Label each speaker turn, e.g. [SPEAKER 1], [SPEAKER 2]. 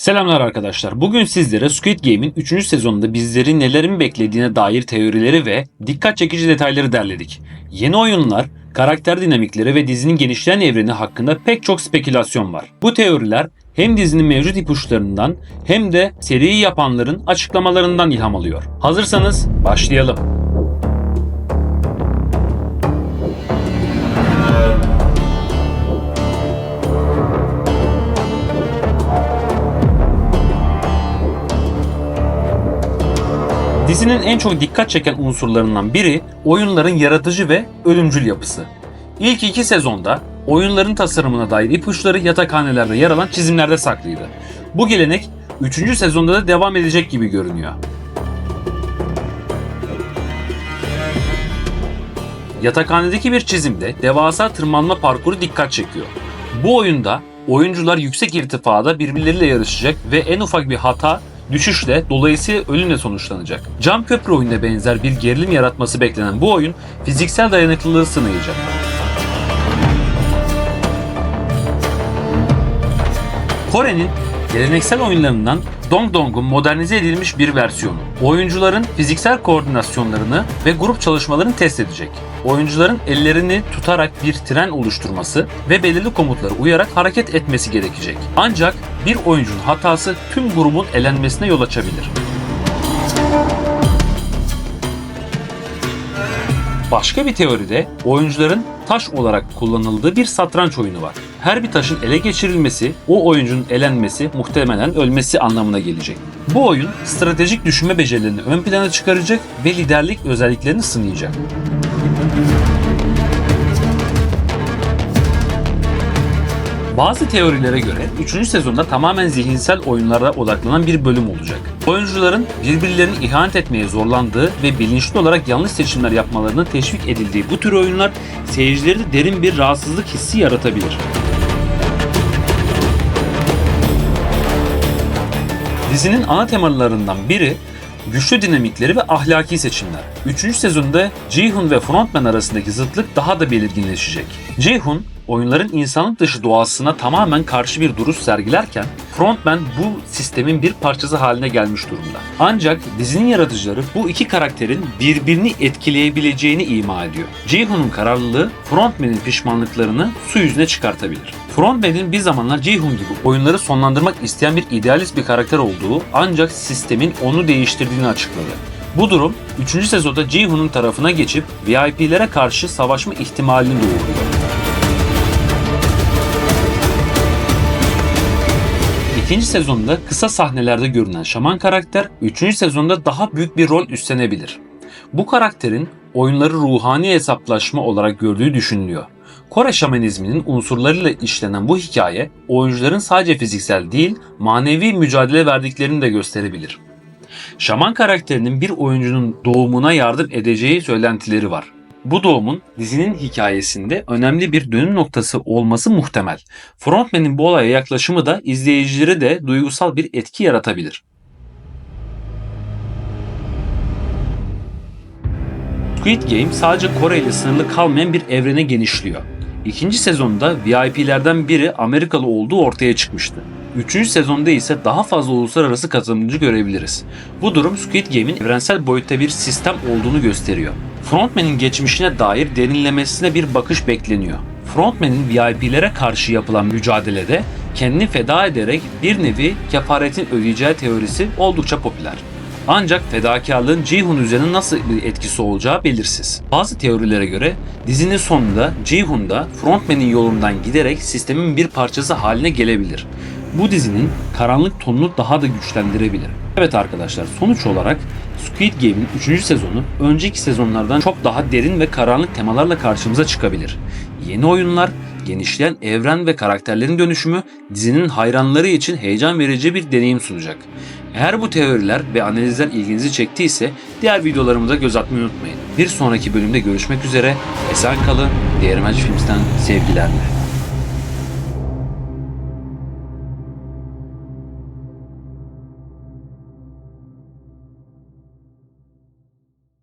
[SPEAKER 1] Selamlar arkadaşlar. Bugün sizlere Squid Game'in 3. sezonunda bizleri nelerin beklediğine dair teorileri ve dikkat çekici detayları derledik. Yeni oyunlar, karakter dinamikleri ve dizinin genişleyen evreni hakkında pek çok spekülasyon var. Bu teoriler hem dizinin mevcut ipuçlarından hem de seriyi yapanların açıklamalarından ilham alıyor. Hazırsanız başlayalım. Dizinin en çok dikkat çeken unsurlarından biri oyunların yaratıcı ve ölümcül yapısı. İlk iki sezonda oyunların tasarımına dair ipuçları yatakhanelerde yer alan çizimlerde saklıydı. Bu gelenek 3. sezonda da devam edecek gibi görünüyor. Yatakhanedeki bir çizimde devasa tırmanma parkuru dikkat çekiyor. Bu oyunda oyuncular yüksek irtifada birbirleriyle yarışacak ve en ufak bir hata düşüşle dolayısıyla ölümle sonuçlanacak. Cam köprü oyununa benzer bir gerilim yaratması beklenen bu oyun fiziksel dayanıklılığı sınayacak. Kore'nin geleneksel oyunlarından Dong Dong'un modernize edilmiş bir versiyonu. Oyuncuların fiziksel koordinasyonlarını ve grup çalışmalarını test edecek. Oyuncuların ellerini tutarak bir tren oluşturması ve belirli komutlara uyarak hareket etmesi gerekecek. Ancak bir oyuncunun hatası tüm grubun elenmesine yol açabilir. Başka bir teoride oyuncuların taş olarak kullanıldığı bir satranç oyunu var. Her bir taşın ele geçirilmesi, o oyuncunun elenmesi, muhtemelen ölmesi anlamına gelecek. Bu oyun stratejik düşünme becerilerini ön plana çıkaracak ve liderlik özelliklerini sınayacak. Bazı teorilere göre 3. sezonda tamamen zihinsel oyunlara odaklanan bir bölüm olacak. Oyuncuların birbirlerini ihanet etmeye zorlandığı ve bilinçli olarak yanlış seçimler yapmalarının teşvik edildiği bu tür oyunlar seyircilerde derin bir rahatsızlık hissi yaratabilir. Dizinin ana temalarından biri güçlü dinamikleri ve ahlaki seçimler. 3. sezonda Ji-hoon ve frontman arasındaki zıtlık daha da belirginleşecek. Ji-hoon oyunların insanlık dışı doğasına tamamen karşı bir duruş sergilerken Frontman bu sistemin bir parçası haline gelmiş durumda. Ancak dizinin yaratıcıları bu iki karakterin birbirini etkileyebileceğini ima ediyor. Ji-hoon'un kararlılığı Frontman'in pişmanlıklarını su yüzüne çıkartabilir. Frontman'in bir zamanlar Ji-hoon gibi oyunları sonlandırmak isteyen bir idealist bir karakter olduğu ancak sistemin onu değiştirdiğini açıkladı. Bu durum 3. sezonda Ji-hoon'un tarafına geçip VIP'lere karşı savaşma ihtimalini doğuruyor. İkinci sezonda kısa sahnelerde görünen şaman karakter 3. sezonda daha büyük bir rol üstlenebilir. Bu karakterin oyunları ruhani hesaplaşma olarak gördüğü düşünülüyor. Kore şamanizminin unsurlarıyla işlenen bu hikaye oyuncuların sadece fiziksel değil manevi mücadele verdiklerini de gösterebilir. Şaman karakterinin bir oyuncunun doğumuna yardım edeceği söylentileri var. Bu doğumun dizinin hikayesinde önemli bir dönüm noktası olması muhtemel. Frontman'in bu olaya yaklaşımı da izleyicilere de duygusal bir etki yaratabilir. Squid Game sadece Kore ile sınırlı kalmayan bir evrene genişliyor. İkinci sezonda VIP'lerden biri Amerikalı olduğu ortaya çıkmıştı. Üçüncü sezonda ise daha fazla uluslararası katılımcı görebiliriz. Bu durum Squid Game'in evrensel boyutta bir sistem olduğunu gösteriyor. Frontman'in geçmişine dair derinlemesine bir bakış bekleniyor. Frontman'in VIP'lere karşı yapılan mücadelede kendini feda ederek bir nevi kefaretin ödeyeceği teorisi oldukça popüler. Ancak fedakarlığın Ji-hoon üzerine nasıl bir etkisi olacağı belirsiz. Bazı teorilere göre dizinin sonunda Ji-hoon da frontman'in yolundan giderek sistemin bir parçası haline gelebilir. Bu dizinin karanlık tonunu daha da güçlendirebilir. Evet arkadaşlar sonuç olarak Squid Game'in 3. sezonu önceki sezonlardan çok daha derin ve karanlık temalarla karşımıza çıkabilir. Yeni oyunlar, genişleyen evren ve karakterlerin dönüşümü dizinin hayranları için heyecan verici bir deneyim sunacak. Eğer bu teoriler ve analizler ilginizi çektiyse diğer videolarımıza göz atmayı unutmayın. Bir sonraki bölümde görüşmek üzere. Esen kalın. Değirmenci Films'ten sevgilerle.